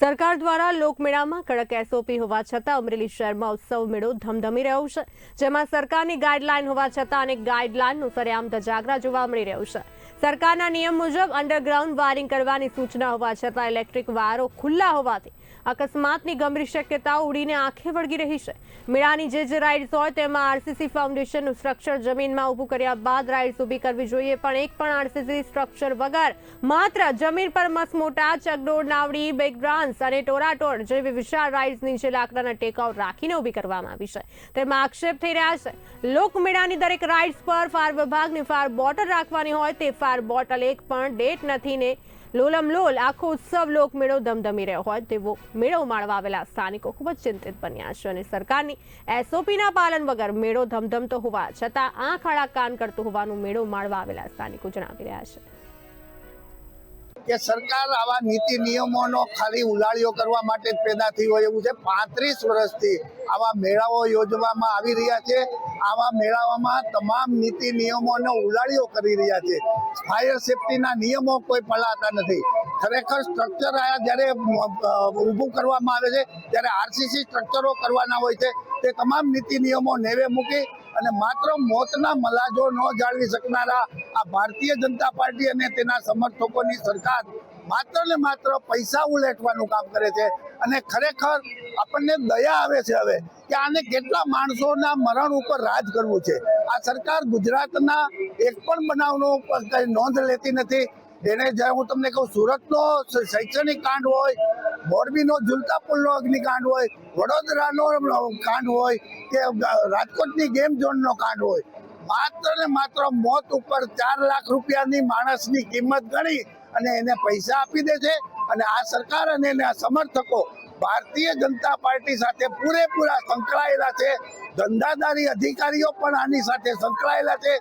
સરકાર દ્વારા લોકમેળામાં કડક એસઓપી હોવા છતાં અમરેલી શહેરમાં ઉત્સવ મેળો ધમધમી રહ્યો છે. જેમાં સરકારની ગાઈડલાઈન હોવા છતાં અને ગાઈડલાઈનનું સરેઆમ ધજાગરા જોવા મળી રહ્યું છે. સરકારના નિયમ મુજબ અંડરગ્રાઉન્ડ વાયરિંગ કરવાની સૂચના હોવા છતાં ઇલેક્ટ્રિક વાયરો ખુલ્લા હોવાથી અકસ્માતની ગંભીર શક્યતા ઉડીને આંખે વળગી રહી છે. મેળાની જે જે રાઇડ્સ હોય તેમાં આરસીસી ફાઉન્ડેશનનું સ્ટ્રક્ચર જમીનમાં ઊભું કર્યા બાદ રાઇડ્સ ઊભી કરવી જોઈએ, પણ એક પણ આરસીસી સ્ટ્રક્ચર વગર માત્ર જમીન પર મસ્ત મોટા ચકડોળ નાવડી બેગ અને ટોરાટોર જેવી વિશાળ રાઇડ્સ નીચે લાકડાના ટેકાઓ રાખીને ઊભી કરવામાં આવી છે. તેમાં આક્ષેપ થઈ રહ્યા છે. લોકમેળાની દરેક રાઇડ્સ પર ફાયર વિભાગની ફાયર બોટલ રાખવાની હોય તે ફાયર બોટલ એક પણ ડેટ નથી ને લોલમ લોલ આખો ઉત્સવ લોકમેળો ધમધમી રહ્યો હોય તેવો મેળો માણવા આવેલા સ્થાનિકો ખૂબ જ ચિંતિત બન્યા છે અને સરકારની એસઓપીના પાલન વગર મેળો ધમધમતો હોવા છતાં આંખ આડા કાન કરતો હોવાનું મેળો માણવા આવેલા સ્થાનિકો જણાવી રહ્યા છે. કે સરકાર આવા નીતિ નિયમોનો ખાલી ઉલાળીઓ કરવા માટે પેદા થઈ હોય એવું છે. પાંત્રીસ વર્ષથી આવા મેળાઓ યોજવામાં આવી રહ્યા છે. આવા મેળાઓમાં તમામ નીતિ નિયમોનો ઉલાળીઓ કરી રહ્યા છે. ફાયર સેફટીના નિયમો કોઈ પલાતા નથી. ખરેખર સ્ટ્રક્ચર આ જ્યારે ઊભું કરવામાં આવે છે, ત્યારે આરસીસી સ્ટ્રક્ચરો કરવાના હોય છે. તે તમામ નીતિ નિયમો નેવે મૂકી અને માત્ર મોતના મલાજો ન જાળવી શકનારા આ ભારતીય જનતા પાર્ટી અને તેના સમર્થકોની સરકાર માત્ર ને માત્ર પૈસા ઉલેટવાનું કામ કરે છે. અને ખરેખર આપણને દયા આવે છે હવે કે આને કેટલા માણસોના મરણ ઉપર રાજ કરવું છે. આ સરકાર ગુજરાતના એક પણ બનાવનો નોંધ લેતી નથી. એને જ્યારે હું તમને કહું, સુરતનો શૈક્ષણિક કાંડ હોય, મોરબીનો ઝુલતા પુલનો અગ્નિકાંડ હોય, વડોદરાનો કાંડ હોય, કે રાજકોટની ગેમ ઝોનનો કાંડ હોય, માત્ર ને માત્ર મોત ઉપર ચાર લાખ રૂપિયાની માણસની કિંમત ગણી અને એને પૈસા આપી દે છે અને આ સરકાર અને એના સમર્થકો ભારતીય જનતા પાર્ટી સાથે પૂરેપૂરા સંકળાયેલા છે. ધંધાદારી અધિકારીઓ પણ આની સાથે સંકળાયેલા છે.